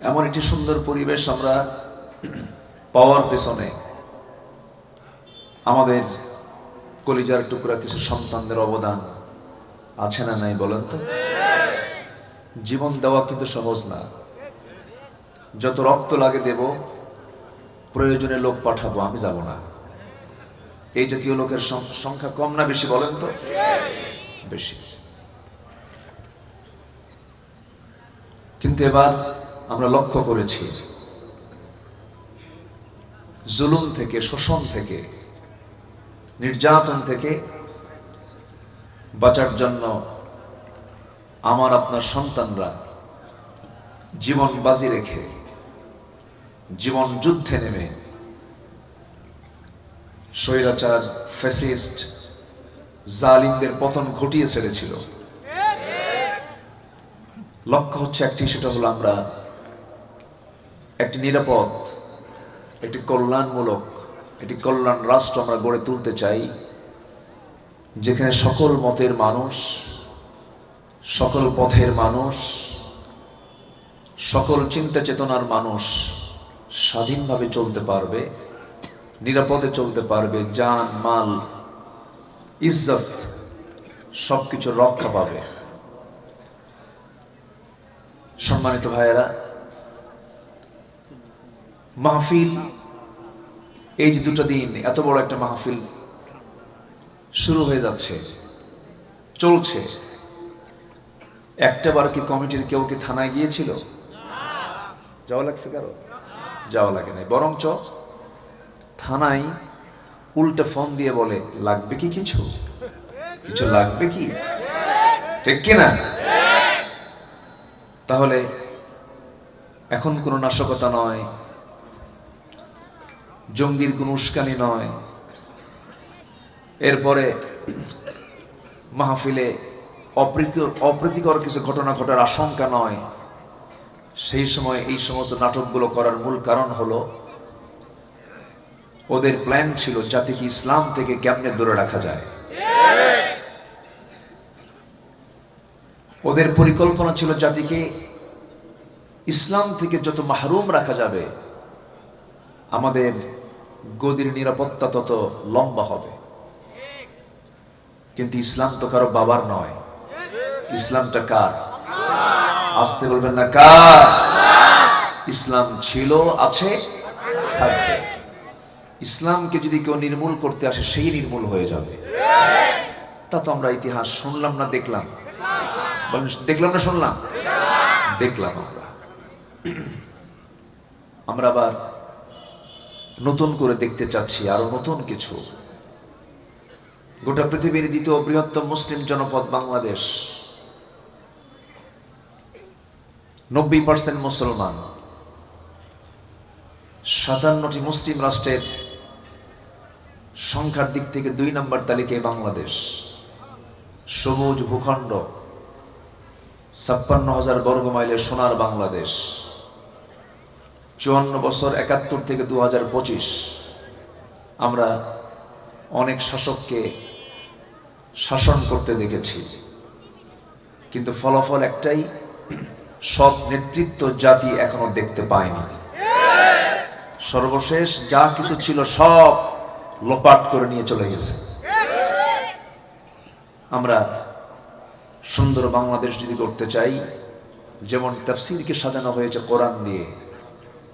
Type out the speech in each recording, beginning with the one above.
এমন একটি সুন্দর পরিবেশ আমরা পাওয়ার পেছনে আমাদের কলিজার টুকরা কিছু সন্তানদের অবদান আছে না নাই বলেন তো? জীবন দেওয়া কিন্তু সহজ না। যত রক্ত লাগে দেব, প্রয়োজনে লোক পাঠাবো, আমি যাব না। এই জাতীয় লোকের সংখ্যা কম না বেশি বলেন তো? বেশি। কিন্তু এবার আমরা লক্ষ্য করেছি, জুলুম থেকে, শোষণ থেকে, নির্যাতন থেকে বাঁচার জন্য আমার আপনার সন্তানরা জীবন বাজি রেখে, জীবন যুদ্ধে নেমে স্বৈরাচার, ফ্যাসিস্ট, জালিমদের পতন ঘটিয়ে ছেড়েছিল। লক্ষ্য হচ্ছে একটি, সেটা হলো আমরা একটি নিরাপদ, একটি কল্যাণমূলক, একটি কল্যাণ রাষ্ট্র আমরা গড়ে তুলতে চাই, যেখানে সকল মতের মানুষ, সকল পথের মানুষ, সকল চিন্তা চেতনার মানুষ স্বাধীনভাবে চলতে পারবে, নিরাপদে চলতে পারবে যান মাল, ইজ্জত সবকিছু রক্ষা পাবে। সম্মানিত ভাইয়েরা, মাহফিল, এই যে দুটো দিন, এত বড় একটা মাহফিল শুরু হয়ে যাচ্ছে, চলছে। একটা বার কি কমিটির কেউ কি থানায় গিয়েছিল? যাওয়া লাগছে কারও? যাওয়া লাগে নাই। বরঞ্চ থানায় উল্টে ফোন দিয়ে বলে, লাগবে কি কিছু? কিছু লাগবে কি? ঠিক কিনা? তাহলে এখন কোনো নাশকতা নয়, জঙ্গির কোনো উস্কানি নয়। এরপরে মাহফিলে অপ্রীত, অপ্রীতিকর কিছু ঘটনা ঘটার আশঙ্কা নয়। সেই সময় এই সমস্ত নাটকগুলো করার মূল কারণ হলো, ওদের প্ল্যান ছিল জাতিকে ইসলাম থেকে কেমনে দূরে রাখা যায়। ওদের পরিকল্পনা ছিল জাতিকে ইসলাম থেকে যত মাহরুম রাখা যাবে, আমাদের গদির নিরাপত্তা তত লম্বা হবে। কিন্তু ইসলাম তো কারও বাবার নয়। ইসলামটা কার? আসতে বলবেন না, কার? ইসলাম ছিল, আছে, থাকবে। ইসলামকে যদি কেউ নির্মূল করতে আসে, সেই নির্মূল হয়ে যাবে। তা তো আমরা ইতিহাস শুনলাম না, দেখলাম। দেখলাম না, শুনলাম। দেখলাম আমরা। আমরা আবার নতুন করে দেখতে চাচ্ছি আরও নতুন কিছু। গোটা পৃথিবীর দ্বিতীয় বৃহত্তম মুসলিম জনপদ বাংলাদেশ। নব্বই পার্সেন্ট মুসলমান। সাতান্নটি মুসলিম রাষ্ট্রের সংখ্যার দিক থেকে দুই নম্বর তালিকায় বাংলাদেশ। সবুজ ভূখণ্ড। ছাপ্পান্ন হাজার বর্গ মাইলের সোনার বাংলাদেশ। চুয়ান্ন বছর একাত্তর থেকে দু হাজার পঁচিশ। আমরা অনেক শাসককে শাসন করতে দেখেছি। কিন্তু ফলাফল একটাই, সব নেতৃত্ব জাতি এখনও দেখতে পায়নি। সর্বশেষ যা কিছু ছিল সব লোপাট করে নিয়ে চলে গেছে। আমরা সুন্দর বাংলাদেশ যদি করতে চাই, যেমন তাফসিরকে সাজানো হয়েছে কোরআন দিয়ে,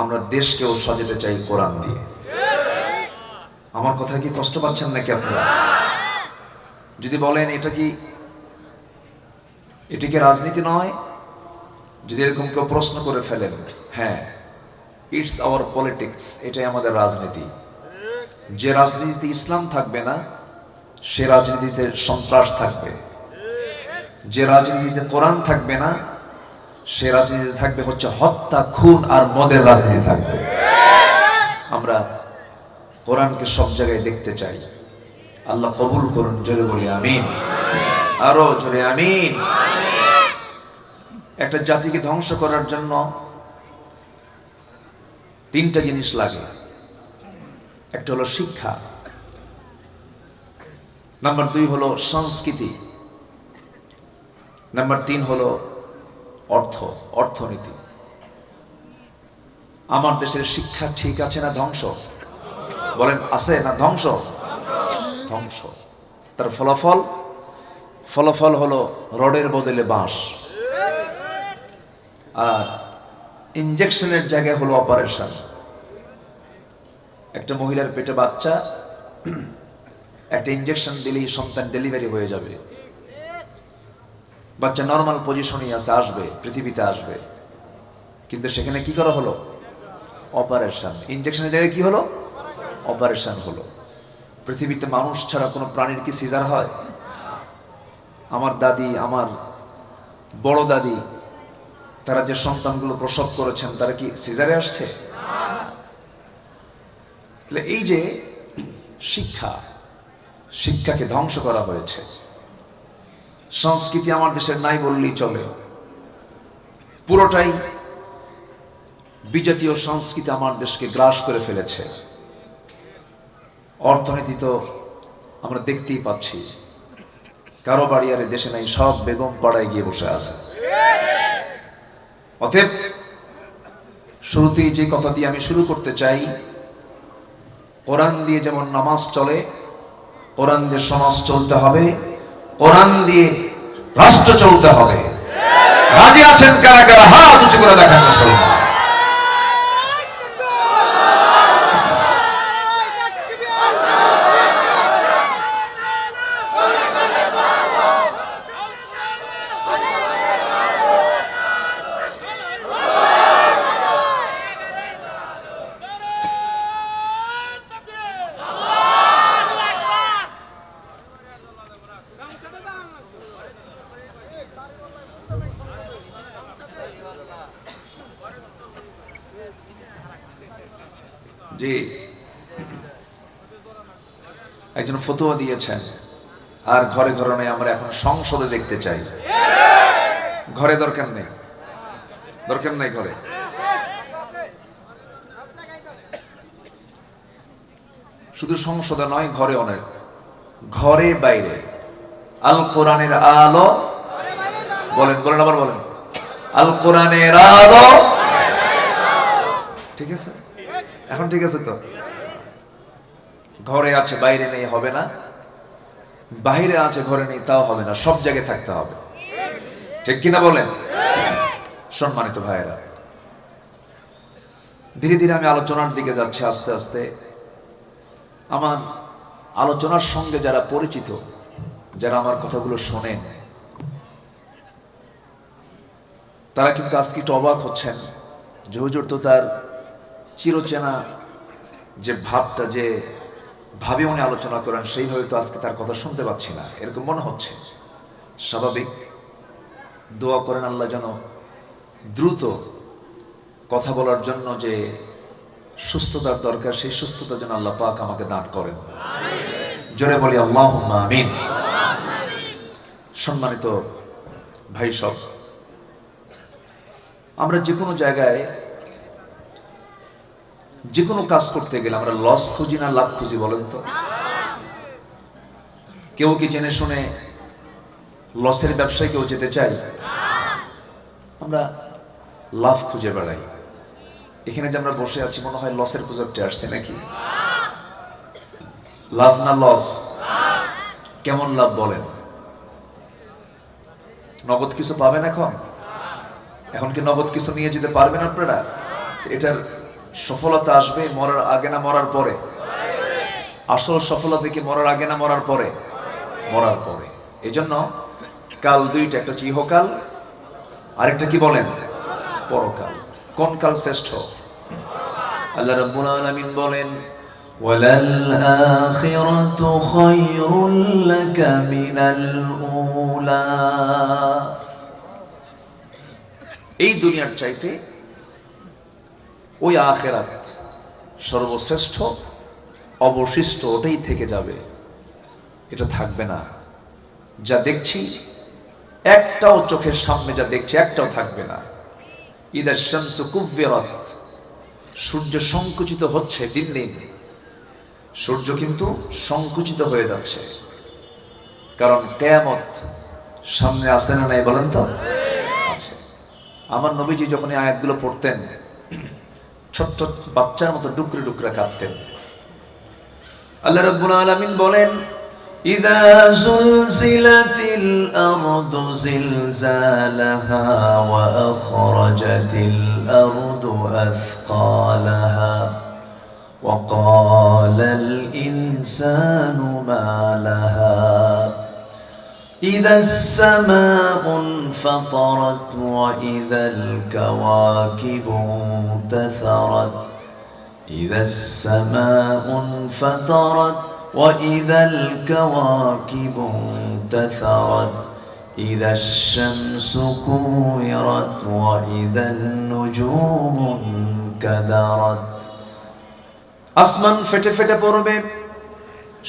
আমরা দেশকেও সাজাতে চাই কোরআন দিয়ে। আমার কথা কি কষ্ট পাচ্ছেন নাকি আপনারা? যদি বলেন, এটা কি, এটি কি রাজনীতি নয়? যদি এরকম কেউ প্রশ্ন করে ফেলেন হ্যাঁ ইটস আওয়ার পলিটিক্স এটাই আমাদের রাজনীতি। যে রাজনীতিতে ইসলাম থাকবে না, সে রাজনীতিতে সন্ত্রাস থাকবে। যে রাজনীতিতে কোরআন থাকবে না, সে রাজনীতিতে থাকবে হচ্ছে হত্যা, খুন আর মদের রাজনীতি থাকবে। আমরা কোরআনকে সব জায়গায় দেখতে চাই। আল্লাহ কবুল করুন, জোরে বলি আমিন। আরও জোরে আমিন। একটা জাতিকে ধ্বংস করার জন্য তিনটা জিনিস লাগে। একটা হলো শিক্ষা। নাম্বার দুই হলো সংস্কৃতি। নাম্বার তিন হলো অর্থ, অর্থনীতি। আমার দেশের শিক্ষা ঠিক আছে না ধ্বংস? বলেন, আছে না ধ্বংস? ধ্বংস। তার ফলাফল? ফলাফল হলো রডের বদলে বাঁশ। আর ইঞ্জেকশনের জায়গায় হলো অপারেশন। একটা মহিলার পেটে বাচ্চা, একটা ইঞ্জেকশন দিলেই সন্তান ডেলিভারি হয়ে যাবে। বাচ্চা নর্মাল পজিশনই আছে, আসবে, পৃথিবীতে আসবে। কিন্তু সেখানে কি করা হলো? অপারেশন ইঞ্জেকশনের জায়গায় কি হলো? অপারেশন হলো। পৃথিবীতে মানুষ ছাড়া কোনো প্রাণীর কি সিজার হয়? আমার দাদি, আমার বড় দাদি, তারা যে সন্তানগুলো প্রসব করেছেন, তারা কি সিজারে আসছে? এই যে শিক্ষা, শিক্ষাকে ধ্বংস করা হয়েছে। সংস্কৃতি আমার দেশের নাই বললেই চলে। পুরোটাই বিজাতীয় সংস্কৃতি আমার দেশকে গ্রাস করে ফেলেছে। অর্থনীতি তো আমরা দেখতেই পাচ্ছি। কারও বাড়ি আর দেশে নাই, সব বেগম পাড়ায় গিয়ে বসে আছে। অতএব শুরুতেই যে কথা দিয়ে আমি শুরু করতে চাই, কোরআন দিয়ে যেমন নামাজ চলে, কোরআন দিয়ে সমাজ চলতে হবে কোরআন দিয়ে রাষ্ট্র চলতে হবে। রাজি আছেন কারা কারা? হাত উঁচু করে দেখেন মুসলমান। জি। একজন ফতোয়া দিয়েছেন, আর ঘরে ঘরে আমরা এখন সংসদে দেখতে চাই। ঘরে দরকার নেই। দরকার নেই ঘরে। শুধু সংসদে নয়, ঘরে অনেক। ঘরে বাইরে। আল কোরআনের আলো বলেন বলেন, আবার বলেন। আল কোরআনের আলো ঠিক আছে? এখন ঠিক আছে তো? ঘরে আছে, বাইরে নেই, হবে না। বাইরে আছে, ঘরে নেই, তাও হবে না। সব জায়গায় থাকতে হবে। ঠিক কিনা বলেন? সম্মানিত ভাইয়েরা, ধীরে ধীরে আমি আলোচনার দিকে যাচ্ছি আস্তে আস্তে। আমার আলোচনার সঙ্গে যারা পরিচিত, যারা আমার কথাগুলো শোনেন তারা কিন্তু আজকে একটু অবাক হচ্ছেন যে হুজুর তো তার চিরচেনা যে ভাবটা, যে ভাবে উনি আলোচনা করেন, সেইভাবে তো আজকে তার কথা শুনতে পাচ্ছি না। এরকম মনে হচ্ছে। স্বাভাবিক। দোয়া করেন আল্লাহ যেন দ্রুত কথা বলার জন্য যে সুস্থতার দরকার, সেই সুস্থতা যেন আল্লাহ পাক আমাকে দান করেন। জোরে বলি আল্লাহ সম্মানিত ভাই সব আমরা যে কোনো জায়গায় যে কোনো কাজ করতে গেলে আমরা লস খুঁজি না, লাভ খুঁজি, বলেন তো? কেউ কি জেনে শুনে লসের ব্যবসায় কেউ যেতে চাই আমরা লাভ খুঁজে বেড়াই। এখানে যে আমরা বসে আছি, মনে হয় লসের প্রজেক্টে আসছে নাকি? লাভ না লস কেমন লাভ বলেন? নগদ কিছু পাবেন এখন? এখন কি নগদ কিছু নিয়ে যেতে পারবেন আপনারা? এটার সফলতা আসবে মরার আগে না মরার পরে? আসল সফলতা কি মরার আগে না মরার পরে? মরার পরে। এই জন্য কাল দুইটা, একটা হচ্ছে ইহকাল, আরেকটা কি বলেন? পরকাল। কোন কাল শ্রেষ্ঠ? আল্লাহ রব্বুল আলামিন বলেন, ওয়ালাল আখিরাতু খায়রুল লাকা মিনাল উলা। এই দুনিয়ার চাইতে ওই আখেরাত সর্বশ্রেষ্ঠ, অবশিষ্ট ওটাই থেকে যাবে। এটা থাকবে না। যা দেখছি, একটাও চোখের সামনে যা দেখছি, একটাও থাকবে না। ইদার শামসু কুব্বিরাত সূর্য সংকুচিত হচ্ছে দিন দিন। সূর্য কিন্তু সংকুচিত হয়ে যাচ্ছে। কারণ কেয়ামত সামনে আসে না নাই বলেন তো? আমার নবীজি যখন এই আয়াতগুলো পড়তেন ছোট্ট বাচ্চার মতো ডুকরে ডুকরে কাঁদতেন আল্লাহ রাব্বুল আলামিন বলেন إذا زلزلت الأرض زلزالها وأخرجت الأرض أثقالها وقال الإنسان ما لها إذا السماء انفطرت وإذا الكواكب انتثرت إذا السماء انفطرت وإذا الكواكب انتثرت إذا الشمس كورت وإذا النجوم انكدرت আসমান ফেটে ফেটে পড়বে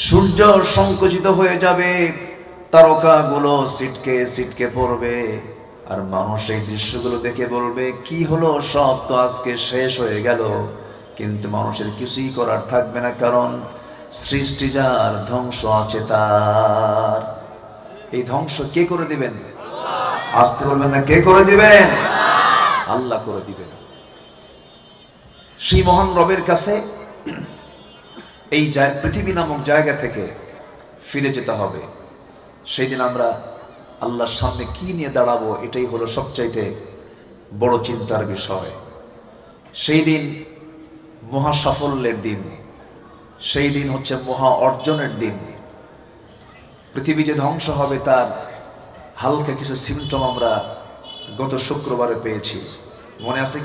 সূর্য সংকুচিত হয়ে যাবে তারকাগুলো সিটকে সিটকে পড়বে। আর মানুষ এই দৃশ্যগুলো দেখে বলবে, কি হলো? সব তো আজকে শেষ হয়ে গেল। কিন্তু মানুষের কিছুই করার থাকবে না, কারণ সৃষ্টি যার, ধ্বংস আছে তার। এই ধ্বংস কে করে দিবেন? আসতে বলবেন না, কে করে দিবেন? আল্লাহ করে দিবেন। সেই মহান রবের কাছে এই পৃথিবী নামক জায়গা থেকে ফিরে যেতে হবে। সেই দিন আমরা আল্লাহর সামনে কি নিয়ে দাঁড়াবো এটাই হলো সবচাইতে বড় চিন্তার বিষয়। সেই দিন মহা সাফল্যের দিন সেই দিন হচ্ছে মহা অর্জনের দিন। পৃথিবী যে ধ্বংস হবে তার হালকা কিছু সিমটম আমরা গত শুক্রবারে পেয়েছি। মনে আছে